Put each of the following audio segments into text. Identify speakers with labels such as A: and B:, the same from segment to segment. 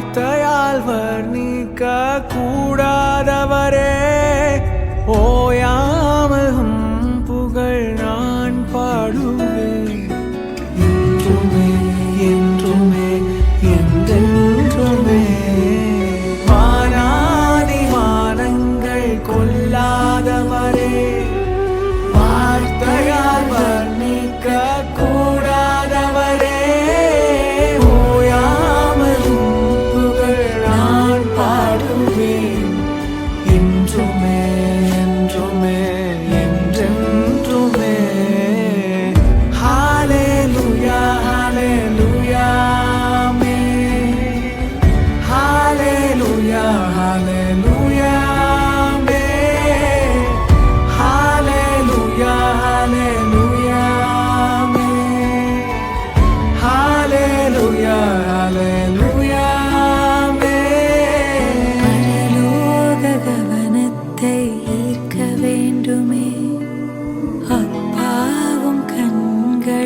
A: வார்த்தையால் வர்ணிக்க கூடாதவரே
B: ஓ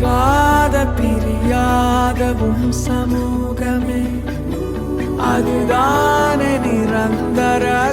A: பிரிக்காத பிரியாதவும் சமூகமே. அதுதான நிரந்தர